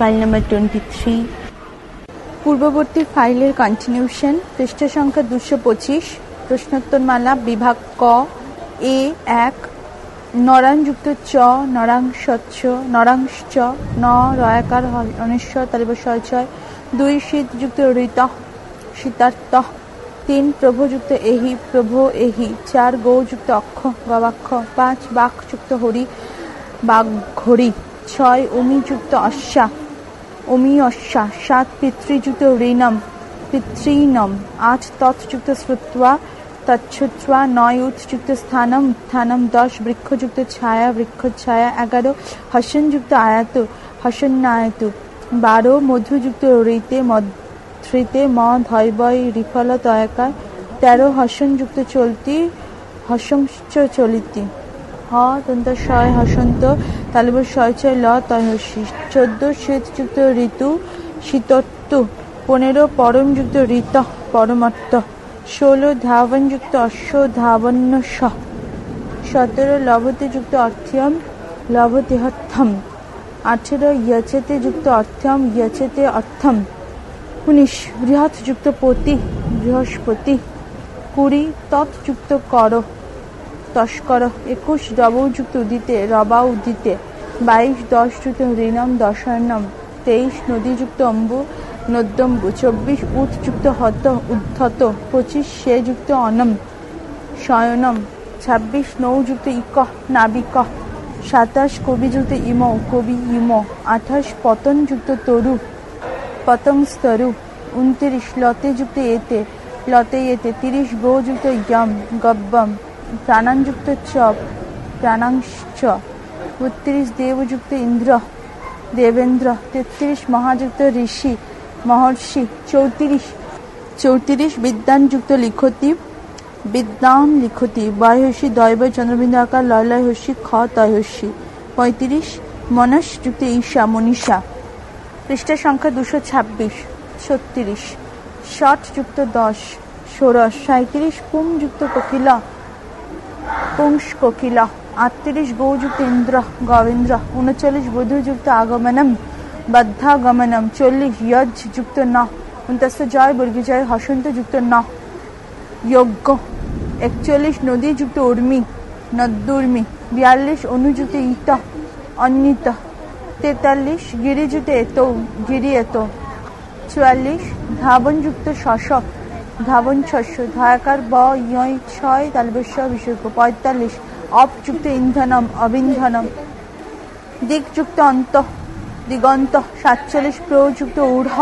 File number twenty three পূর্ববর্তী ফাইলের continuation পৃষ্ঠ সংখ্যা দুশো পঁচিশ, প্রশ্নোত্তরমালা বিভাগ ক, এ, এক, নরাংযুক্ত চ নরাংস্বচ্ছ নরাংশ্চ, ন, রয়াকার অনেশ্বর তালিব ছয় ছয় দুই, শীতযুক্ত, ঋত, শীতার্থ, তিন, প্রভযুক্ত, এহি, প্রভ, এহি, চার, গৌযুক্ত, অক্ষ, গবাক্ষ, পাঁচ, বাকযুক্ত, হরি বাঘড়ি ছয় অমিযুক্ত অশ্বা। অমি অশ্বা সাত পিতৃযুক্ত ঋণম, পিতৃণম। আট তৎযুক্ত শ্রুত্বা তচ্ছুত্বা নয় উৎযুক্ত স্থানম, উত্থানম, দশ বৃক্ষযুক্ত ছায়া বৃক্ষ ছায়া এগারো হসনযুক্ত আয়াত, হসন্নায়ত, বারো মধুযুক্ত ঋতে মধ্রিতে ম ধৈবয় রিফল তয়াকার তেরো হসনযুক্ত চলতি হসংশ্চ চলিতি হ দন্ত শয় হসন্ত তালিব শয় ছয় ল তয়সী চোদ্দ শীতযুক্ত ঋতু, শীতত্তু। পনেরো পরমযুক্ত ঋত, পরমত্ত। ষোলো ধাবনযুক্ত অশ্ব ধাবন্য সতেরো লভতেযুক্ত অর্থ্যম, লভতেহত্থম। আঠেরো ইয়চেতে যুক্ত অর্থ্যম, ইয়চেতে অর্থম উনিশ, বৃহৎযুক্ত পতি, বৃহস্পতি। কুড়ি, তৎযুক্ত কর। তস্কর, একুশ ডবযুক্ত উদিতে রবা উদিতে, বাইশ দশযুক্ত ঋণম দশার্ণম তেইশ নদীযুক্ত অম্বু, নদ্যম্বু, চব্বিশ উৎযুক্ত হত, উদ্ধত, পঁচিশ সেযুক্ত অনম, শয়নম, ছাব্বিশ নৌযুক্ত ইক, নাবিক, সাতাশ কবিযুক্ত ইম, কবি ইম, আঠাশ পতনযুক্ত তরু পতং স্তরু, উনত্রিশ লতেযুক্ত এতে, লতে এতে, তিরিশ গোযুক্ত ইয়ম, গব্বম প্রাণাঞ্যুক্ত চ, প্রাণাংশ। বত্রিশ দেবযুক্ত ইন্দ্র, দেবেন্দ্র। তেত্রিশ মহাযুক্ত ঋষি, মহর্ষি। চৌত্রিশ চৌত্রিশ বিদ্যানযুক্ত লিখতি বিদ্যান লিখতি। বায়ুষী দৈব চন্দ্রবিন্দু আকার লয় লয় খ তয়সী পঁয়ত্রিশ মনসযুক্ত ঈশা, মনীষা। পৃষ্ঠা সংখ্যা দুশো ছাব্বিশ, ছত্রিশ। ষট যুক্ত দশ, ষোড়শ। সাঁত্রিশ পুংযুক্ত কোকিলা পুংস কোকিলা আটত্রিশ গৌযুক্ত ইন্দ্র গোবিন্দ্র উনচল্লিশ বধুযুক্ত আগমনম বদ্ধাগমনম চল্লিশ যজ যুক্ত ন উনতস্ত জয় বর্গিজয় হসন্ত যুক্ত ন যজ্ঞ একচল্লিশ নদী যুক্ত উর্মি নদ্দুর্মি বিয়াল্লিশ অনুযুক্ত ইত অন্যিত তেতাল্লিশ গিরিযুক্ত এত গিরি এত চুয়াল্লিশ ধাবনযুক্ত শশক ধাবন শস্য ধায়াকার ব, ইয় ছয় তালবেশ বিসর্গ পঁয়তাল্লিশ, অপযুক্ত ইন্ধনম, অবিন্ধনম। দিকযুক্ত অন্ত, দিগন্ত, সাতচল্লিশ, প্রযুক্ত ঊঢ়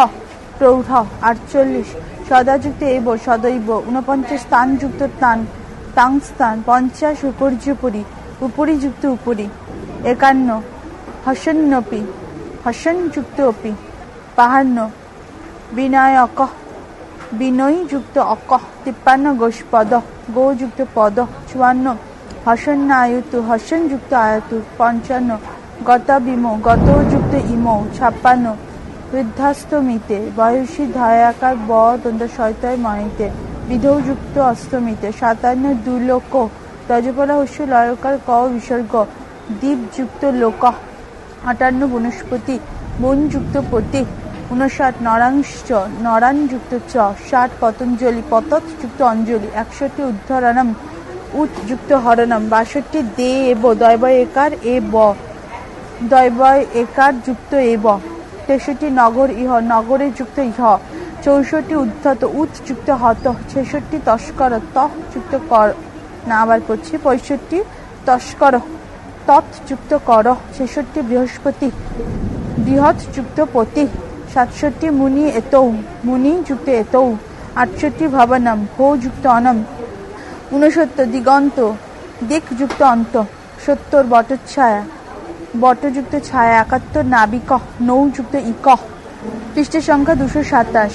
প্রৌঢ়, আটচল্লিশ, সদাযুক্ত এব, সদৈব, ঊনপঞ্চাশ, স্থানযুক্ত তান তাং স্থান, পঞ্চাশ, উপর্যুপরি, উপরিযুক্ত উপরি, একান্ন হসন্নপি হসনযুক্ত অপি পাহান্ন বিনায়ক বিনয়যুক্ত অক তিপ্পান্ন গোষ্পদ গোযুক্ত পদ চুয়ান্ন, হসন্নায়তু, হসনযুক্ত আয়তু পঞ্চান্ন, গতাবিম, গতযুক্ত ইমৌ ছাপ্পান্ন বৃদ্ধাস্তমিতে বয়সী ধায়াকার ব দন্ত শয়তয় ময়িতে বিধৌযুক্ত অষ্টমীতে, সাতান্ন দুলোক রজপলা হস্য লয়কার ক বিসর্গ, দ্বীপযুক্ত লোক আটান্ন বনস্পতি, বনযুক্ত পতি উনষাট নরাংশ, নরানযুক্ত চ, ষাট পতঞ্জলি পতৎযুক্ত অঞ্জলি, একষট্টি উদ্ধরণম, উৎযুক্ত হরণম, বাষট্টি দে এব দয়বয় একার এ ব দয়বয় একার যুক্ত এ ব, তেষট্টি নগর ইহ, নগরে যুক্ত ইহ, চৌষট্টি উদ্ধত উৎ যুক্ত হত, ছেষট্টি তস্কর, তহ যুক্ত কর, না আবার করছি, পঁয়ষট্টি তস্কর তৎ যুক্ত কর, ছেষট্টি বৃহস্পতি বৃহৎ যুক্ত পতি। সাতষট্টি মুনি এতৌ, মুনি যুক্ত এতৌ, আটষট্টি ভবনম ভো যুক্ত অনম, ঊনসত্তর দিগন্ত, দিক যুক্ত অন্ত, সত্তর বটচ্ছায়া বটযুক্ত ছায়া, একাত্তর নাবিক নৌযুক্ত ইক পৃষ্ঠের সংখ্যা দুশো সাতাশ।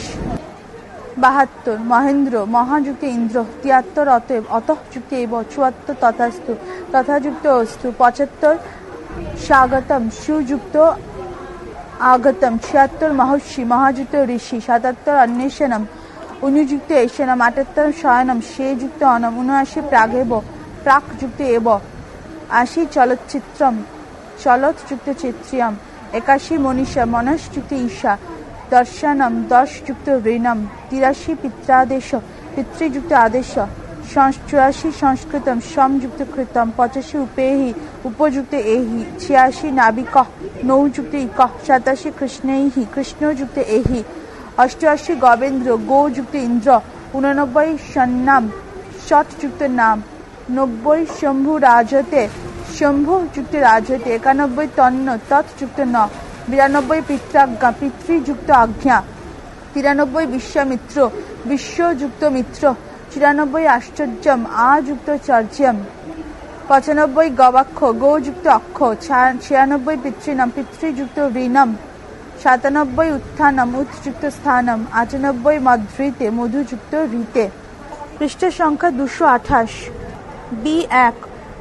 বাহাত্তর, মহেন্দ্র মহাযুক্ত ইন্দ্র, তিয়াত্তর অতএব অতঃযুক্ত এব চুয়াত্তর তথাস্তু তথাযুক্ত অস্তু, পঁচাত্তর স্বাগতম সুযুক্ত আগতম ছিয়াত্তর মহর্ষি মহাযুক্ত ঋষি সাতাত্তর অন্বেষণম অনুযুক্ত এষণম আটাত্তর শয়নম সে যুক্ত অনম উনআশি প্রাগেব প্রাক যুক্ত এব আশি চলচ্চিত্রম চলৎযুক্ত চিত্রিয়ম একাশি মনীষা মনশ্যুক্ত ঈশা দর্শনম দশ যুক্ত ঋণম তিরাশি পিত্রাদেশ পিতৃযুক্ত আদেশ চুরাশি সংস্কৃতম, সমযুক্ত কৃতম, পঁচাশি উপেহি, উপযুক্ত এহি, ছিয়াশি নাবিক, নৌযুক্ত ইক, সাতাশি কৃষ্ণৈহি, কৃষ্ণযুক্ত এহি, অষ্টআশি গবেন্দ্র, গোযুক্ত ইন্দ্র উননব্বই সন্নাম ষটযুক্ত নাম, নব্বই শম্ভু রাজতে, শম্ভু যুক্ত রাজতে, একানব্বই তন্ন, তৎযুক্ত ন, বিরানব্বই পিত্রাজ্ঞা, পিতৃযুক্ত আজ্ঞা, তিরানব্বই বিশ্বামিত্র, বিশ্বযুক্ত মিত্র চুরানব্বই আশ্চর্যম, আযুক্ত চর্যম পঁচানব্বই গবাক্ষ, গোযুক্ত অক্ষ ছিয়ানব্বই পিতৃনাম, পিতৃযুক্ত ঋণম। সাতানব্বই উত্থানম, উৎযুক্ত স্থানম। আটানব্বই মধৃতে মধুযুক্ত ঋতে। পৃষ্ঠ সংখ্যা দুশো আঠাশ। বি এক।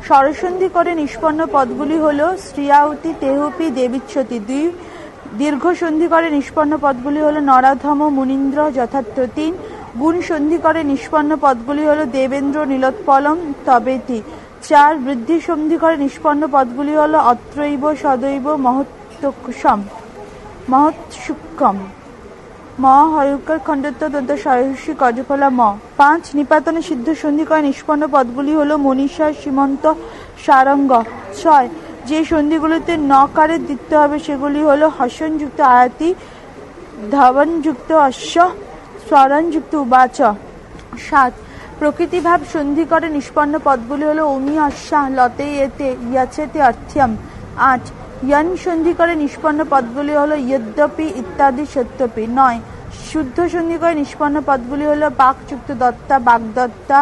স্বরসন্ধি করে নিষ্পন্ন পদগুলি হল শ্রিয়াউতি, তেহপি, দেবিচ্ছতি। দুই দীর্ঘ সন্ধি করে নিষ্পন্ন পদগুলি হল নরাধম, মুনীন্দ্র, যথার্থ তিন। গুণ সন্ধি করে নিষ্পন্ন পদগুলি হল দেবেন্দ্র, নীলোৎপলম তবেতি চার বৃদ্ধি সন্ধি করে নিষ্পন্ন পদগুলি হল অত্রৈব, সদৈব মহত্তকুসম মহৎসুক্ষম। ম হয়ুকার খণ্ডত্ব, দন্ত সয়সী গজফলা ম। পাঁচ, নিপাতনে সিদ্ধ সন্ধি করে নিষ্পন্ন পদগুলি হলো মনীষা, সীমন্ত, সারঙ্গ। ছয়, যে সন্ধিগুলিতে নকারে দিতে হবে সেগুলি হলো হসনযুক্ত আয়াতি, ধাবনযুক্ত অশ্ব স্বরণযুক্ত উবাচ। সাত, প্রকৃতিভাব সন্ধি করে নিষ্পন্ন পদগুলি হলো অমি অশ্বা লতে এতে, ইয়াচেতে অর্থ্যম আট, ইয়ন সন্ধি করে নিষ্পন্ন পদগুলি হলো ইয়দ্যপি ইত্যাদি সত্যপি। নয়, শুদ্ধ সন্ধি করে নিষ্পন্ন পদগুলি হলো বাকযুক্ত দত্তা, বাগদত্তা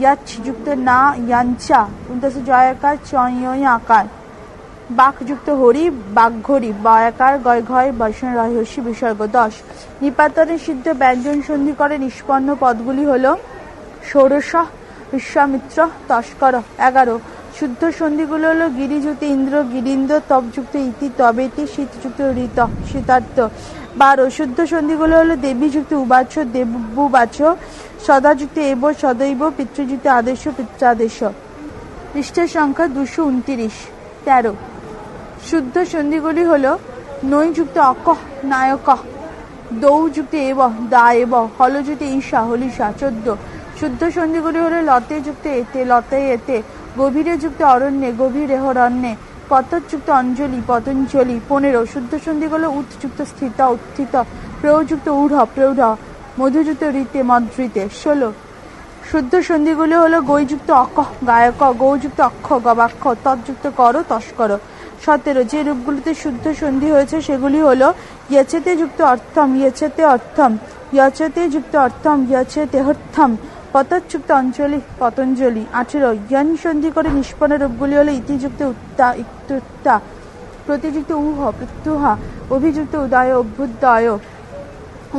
ইয়াচ যুক্ত না, ইয়াঞ্চা। উনতাসে জয়াকার চয় আকার। বাকযুক্ত হরি বাঘরি বয়াকার গয় ঘয় বৈষ্ণ রহস্য বিসর্গ দশ নিপাতনে সিদ্ধ ব্যঞ্জন সন্ধি করে নিষ্পন্ন পদগুলি হল ষোড়শ, বিশ্বামিত্র, তস্কর, এগারো। শুদ্ধ সন্ধিগুলো হলো গিরিযুক্ত ইন্দ্র গিরিন্দ্র তপযুক্ত ইতি, তবেতি, শীতযুক্ত ঋত, শীতার্থ। বারো। শুদ্ধ সন্ধিগুলো হলো দেবীযুক্ত উবাচ, দেবুবাচ, সদাযুক্ত এব, সদৈব, পিতৃযুক্ত আদেশ, পিত্রাদেশ। পৃষ্ঠের সংখ্যা দুশো উনতিরিশ। তেরো। শুদ্ধ সন্ধিগুলি হল নৈযুক্ত অক নায়ক, দৌযুক্ত এব, দা এব, হলযুক্ত ঈশা, হলিশা, চোদ্দ। শুদ্ধ সন্ধিগুলি হল লতে যুক্ত এতে, লতে এতে, গভীরে যুক্ত অরণ্যে, গভীরে হরণ্যে পতযুক্ত অঞ্জলি, পতঞ্জলি, পনেরো। শুদ্ধ সন্ধিগুলো উৎযুক্ত স্থিত, উত্থিত, প্রযুক্ত উঢ় প্রৌঢ়, মধুযুক্ত রীতে মদ্রিতে ষোলো। শুদ্ধ সন্ধিগুলি হলো গৈযুক্ত অক গায়ক, গৌযুক্ত অক্ষ, গবাক্ষ, তৎযুক্ত কর, তস্কর। সতেরো। যে রূপগুলিতে শুদ্ধ সন্ধি হয়েছে, সেগুলি হলো ইয়েছেতে যুক্ত অর্থম ইয়েছেতে অর্থম, ইয়চেতে যুক্ত অর্থম, ইয়চেতে অর্থম পতচ্যুক্ত অঞ্চলি, পতঞ্জলি, আঠেরো। য়ন সন্ধি করে নিষ্পন্ন রূপগুলি হলো ইতিযুক্ত উত্তা, ইত্যুত্তা, প্রতিযুক্ত উহ, প্রত্যুহা, অভিযুক্ত উদয়, অভ্যুদয়,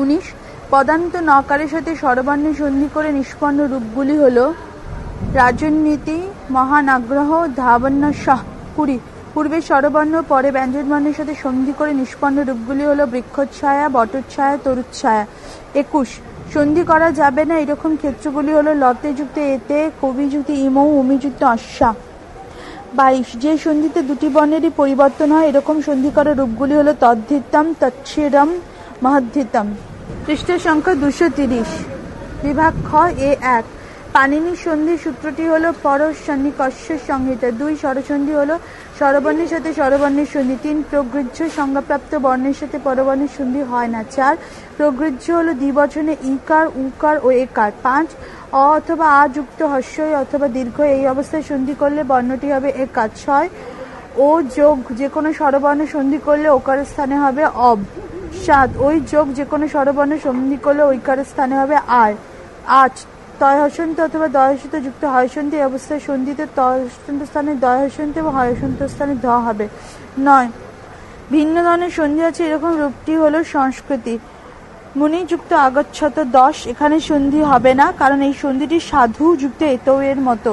উনিশ। পদান্ত নকারের সাথে স্বরবর্ণ সন্ধি করে নিষ্পন্ন রূপগুলি হল রাজনীতি মহানাগ্রহ ধাবন্য শাহ কুড়ি পূর্বে স্বরবর্ণ, পরে ব্যঞ্জনবর্ণের সাথে সন্ধি করে নিষ্পন্ন রূপগুলি হল বৃক্ষচ্ছায়া, বটচ্ছায়া, তরুচ্ছায়া। একুশ, সন্ধি করা যাবে না, এরকম ক্ষেত্রগুলি হলো লতেযুক্ত এতে, কবিযুক্ত ইমৌ অমিযুক্ত অশ্বা বাইশ, যে সন্ধিতে দুটি বর্ণেরই পরিবর্তন হয়, এরকম সন্ধি করা রূপগুলি হলো তদ্ধিতম তচ্ছিরম মহদ্ধিতম। পৃষ্ঠের সংখ্যা দুশো তিরিশ। বিভাগ খ, এ এক। পানিনি সন্ধি সূত্রটি হলো পরশনিকস্য সংহিতা। দুই, স্বরসন্ধি হলো স্বরবর্ণের সাথে স্বরবর্ণের সন্ধি। তিন প্রগৃহ্য সংজ্ঞাপ্রাপ্ত বর্ণের সাথে পরবর্ণের সন্ধি হয় না। চার প্রগৃহ্য হলো দ্বিবচনে ইকার, উকার ও একার। পাঁচ, অ অথবা আ যুক্ত হস্যই অথবা দীর্ঘ এই অবস্থায় সন্ধি করলে বর্ণটি হবে একার। ছয়, ও যোগ যে কোনো স্বরবর্ণ সন্ধি করলে ওকারের স্থানে হবে অব। সাত, ওই যোগ যে কোনো স্বরবর্ণ সন্ধি করলে ঐকারের স্থানে হবে আর। আট তয় হসন্ত অথবা দয় হসন্ত যুক্ত হয়সন্ত এই অবস্থায় সন্ধিতে তয় হসন্ত স্থানে দয়হসন্ত এবং হয় হসন্ত স্থানে ধ হবে। নয়। ভিন্ন ধরনের সন্ধি আছে, এরকম রূপটি হলো সংস্কৃতি। মুনিযুক্ত আগচ্ছত দশ, এখানে সন্ধি হবে না, কারণ এই সন্ধিটি সাধু যুক্ত এতৌ এর মতো।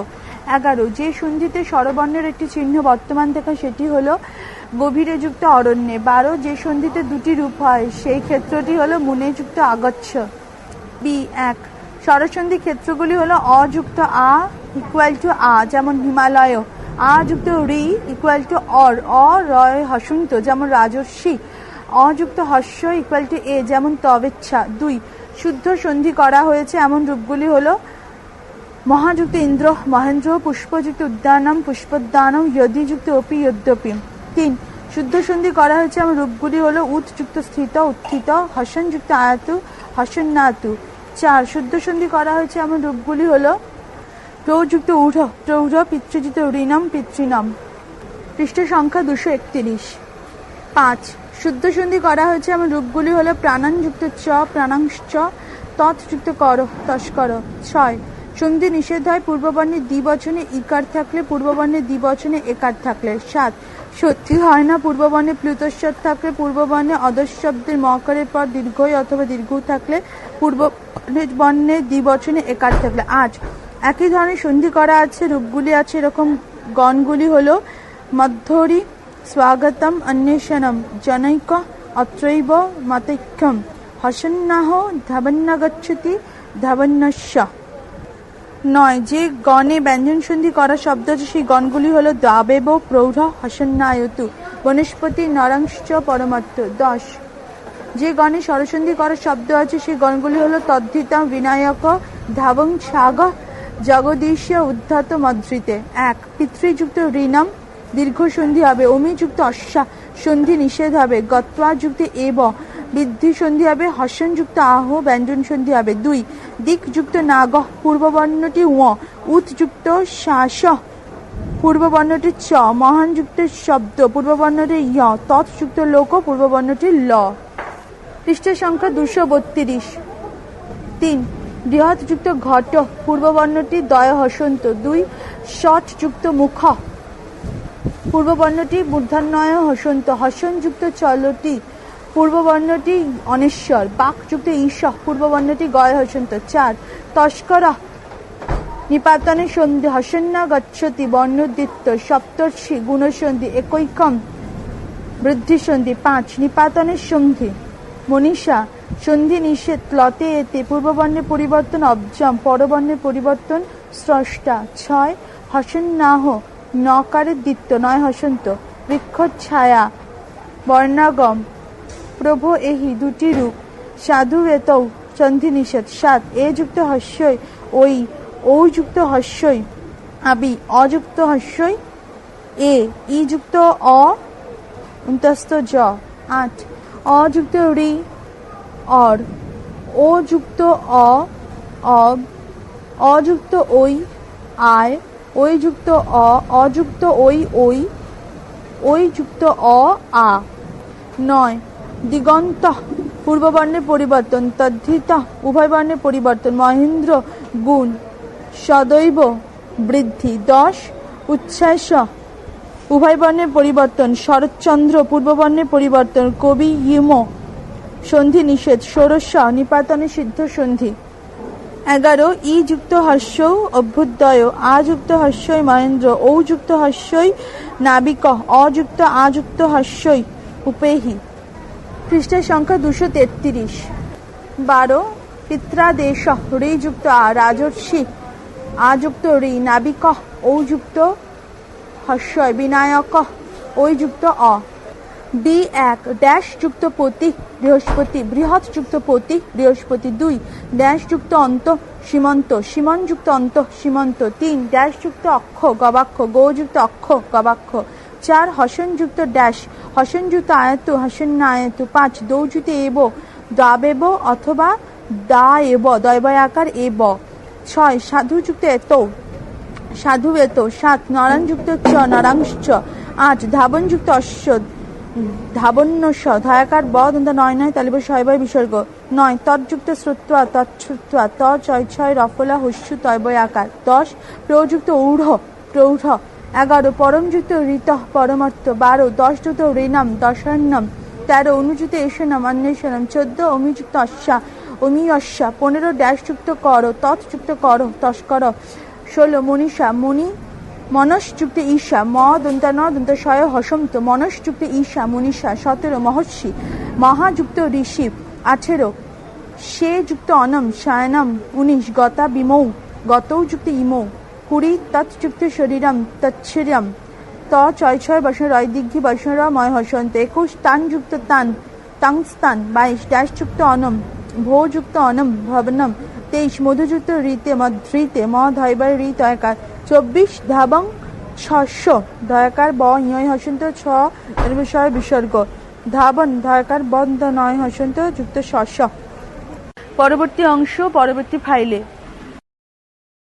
এগারো। যে সন্ধিতে স্বরবর্ণের একটি চিহ্ন বর্তমান থাকে সেটি হলো গভীরে যুক্ত অরণ্যে। বারো। যে সন্ধিতে দুটি রূপ হয়, সেই ক্ষেত্রটি হলো মুনে যুক্ত আগচ্ছ। বি, এক। স্বরসন্ধি ক্ষেত্রগুলি হলো অযুক্ত আ ইকুয়াল টু আ, যেমন হিমালয়, আ যুক্ত রি ইকুয়াল টু অর, অ রয় হসন্ত, যেমন রাজস্বী অযুক্ত হস্য ইকুয়াল টু এ, যেমন তবেচ্ছা, দুই, শুদ্ধ সন্ধি করা হয়েছে এমন রূপগুলি হলো মহাযুক্ত ইন্দ্র, মহেন্দ্র, পুষ্পযুক্ত উদ্যানম, পুষ্পোদ্যানম, যদিযুক্ত অপি, যদ্যপি, তিন, শুদ্ধ সন্ধি করা হয়েছে এমন রূপগুলি হলো উৎযুক্ত স্থিত, উত্থিত, হসনযুক্ত আয়াতু, হসন্নাতু চার। শুদ্ধ সন্ধি করা হয়েছে এমন রূপগুলি হলো প্রযুক্ত উঢ় প্রৌঢ় পিতৃযুক্ত ঋণম পিতৃণম। পৃষ্ঠ সংখ্যা দুশো একত্রিশ। পাঁচ। শুদ্ধ সন্ধি করা হয়েছে এমন রূপগুলি হলো, প্রাণানযুক্ত চ প্রাণাংশ তৎযুক্ত কর, তস্কর। ছয়। সন্ধি নিষেধ হয় পূর্ববর্ণের দ্বিবচনে ইকার থাকলে পূর্ববর্ণের দ্বিবচনে একার থাকলে। সাত। সত্যি হয় না পূর্ববনে প্লুতস্বর থাকলে পূর্ববনে অদশব্দের মকরের পর দীর্ঘই অথবা দীর্ঘ থাকলে পূর্ব বর্ণে দ্বিবচনে একার থাকলে। আজ একই ধরনের সন্ধি করা আছে, রূপগুলি আছে, এরকম গণগুলি হলো মধ্যরি স্বাগতম অন্বেষণম, জনৈক অত্রৈব মতৈক্যম, হসন্নাহ ধাবন্নগচ্ছতি ধাবন্নস্য নয়, যে গণে ব্যঞ্জন সন্ধি করা শব্দ আছে, সেই গণগুলি হলো দাবেব প্রৌঢ়, হসন্নায়তু, বনস্পতি নরাংশ পরমাত্ম দশ। যে গণে স্বরসন্ধি করা শব্দ আছে, সেই গণগুলি হলো তদ্ধিতা, বিনায়ক, ধাবং ছাগ জগদীশ, উদ্ধত, মদ্রিতে। এক, পিতৃযুক্ত ঋণম দীর্ঘ সন্ধি হবে, অমিযুক্ত অশ্বা, সন্ধি নিষেধ হবে, গত্বাযুক্ত এব বৃদ্ধি সন্ধি হবে হসনযুক্ত আহ ব্যঞ্জন সন্ধি হবে দুই। দিকযুক্ত নাগ পূর্ববর্ণটি ও। উৎযুক্ত শ্বাস পূর্ববর্ণটি চ। মহানযুক্ত শব্দ, পূর্ববর্ণটি য়। তৎযুক্ত লোক, পূর্ববর্ণটি ল। পৃষ্ঠের সংখ্যা দুশো বত্রিশ। তিন। বৃহৎযুক্ত ঘট, পূর্ববর্ণটি দয় হসন্ত। দুই। যুক্ত মুখ, পূর্ববর্ণটি মূর্ধন্যয় হসন্ত। হসনযুক্ত চলটি পূর্ববর্ণটি অনেশ্বর, বাকযুক্ত ঈশ পূর্ববর্ণটি গয় হসন্ত, চার, তস্করা নিপাতনে সন্ধি, হসন্না গচ্ছতি, বর্ণোদ্দিত্ত, সপ্তর্ষি, গুণসন্ধি, একৈকম বৃদ্ধি সন্ধি পাঁচ নিপাতনের সন্ধি, মনীষা, সন্ধি নিষেধ, লতে এতে পূর্ববর্ণের পরিবর্তন, অবজম, পরবর্ণের পরিবর্তন, স্রষ্টা, ছয়, হসন্নাহ নকারের দ্বিত্ব নয় হসন্ত বৃক্ষ ছায়া বর্ণাগম প্রভ এহি দুটি রূপ সাধু এতৌ সন্ধি নিষেধ সাত, এ যুক্ত হস্যই ওই যুক্ত হস্যই, আবি অযুক্ত হস্যই, এ, ই যুক্ত, অ উন্তস্ত জ আট অযুক্ত রি অর ও যুক্ত, অ, অব অযুক্ত ওই আয় ওই যুক্ত, অ অযুক্ত ওই ওই ওই যুক্ত, অ, আ, নয় দিগন্ত। পূর্ববর্ণের পরিবর্তন, তদ্ধিত। উভয় বর্ণের পরিবর্তন, মহেন্দ্র গুণ। সদৈব বৃদ্ধি, দশ। উচ্ছ্বাস। উভয় বর্ণের পরিবর্তন, শরৎচন্দ্র। পূর্ববর্ণের পরিবর্তন, কবি ইমো সন্ধি নিষেধ, ষোড়শ। নিপাতনে সিদ্ধ সন্ধি। এগারো, ই যুক্ত হর্ষ অভ্যুদয়। আ যুক্ত হর্ষই মহেন্দ্র। ঔ যুক্ত হর্ষই নাবিক। অযুক্ত আযুক্ত হর্ষই উপেহি। পৃষ্ঠের সংখ্যা দুশো তেত্রিশ। বারো, পিত্রাদেশ ঋযুক্ত আ, রাজর্ষি। আযুক্ত ঋ নাবিক ঔযুক্ত হর্ষয় বিনায়ক ওই যুক্ত, অ। ডি এক, ড্যাশ যুক্ত পতি, বৃহস্পতি, বৃহৎ যুক্ত পতি, বৃহস্পতি, দুই। ড্যাশ যুক্ত অন্ত, সীমন্ত, সীমন যুক্ত অন্ত, সীমন্ত, তিন। ড্যাশ যুক্ত অক্ষ, গবাক্ষ গৌযুক্ত অক্ষ, গবাক্ষ। চার হসনযুক্ত ড্যাশ, হসনযুক্ত আয়ত হসন্ন আয়ত পাঁচ দৌযুক্ত এব, দাবেব অথবা দা এব দয়বয় আকার এব। ছয় সাধুযুক্ত এত সাধু এত সাত নরাণযুক্ত চ নরাংশ আট ধাবনযুক্ত অশ্ব ধাবন্য স ধয়াকার ব, দন্ত নয় নয় তালিব শয়বয় বিসর্গ, নয় তৎযুক্ত শ্রুত্বা তৎশ্রুত্বা ত ছয় ছয় রফলা হস্যু তয়বয় আকার দশ প্রযুক্ত ঊঢ় প্রৌঢ় এগারো পরমযুক্ত ঋত পরমার্থ, বারো দশ যুক্ত ঋণম, দশান্নম, তেরো অনুযুক্ত এসনম অন্বেষণম, চোদ্দ, অমিযুক্ত অশ্বা অমি অশ্বা পনেরো, ড্যাশযুক্ত কর, তৎযুক্ত কর, তস্কর, ষোলো, মনীষা, মণি মনসযুক্ত ঈশা ম দন্ত ন দন্ত শয় হসন্ত মনসযুক্ত ঈশা, মনীষা, সতেরো, মহর্ষি, মহাযুক্ত ঋষি, আঠেরো সে যুক্ত অনম, সায়নম, উনিশ, গতা বিমৌ গতৌ যুক্ত ইমৌ। কুড়ি তৎযুক্ত শরীরম তৎশরীরম ত ছয় ছয় বসন রয় দিঘি বসন র ময় হসন্ত। একুশ তানযুক্ত তান তাংস্তান বাইশ ড্যাশযুক্ত অনম ভোযুক্ত অনম, ভবনম। তেইশ, মধুযুক্ত রীতে মধ্রিতে ম, ধৈবার রি তয়কার চব্বিশ, ধাবং ছশো দয়াকার ব ইয় হসন্ত, ছ বিষয় বিসর্গ। ধাবন দয়াকার বন্ধ নয় হসন্ত, যুক্ত শস্য পরবর্তী অংশ, পরবর্তী ফাইলে।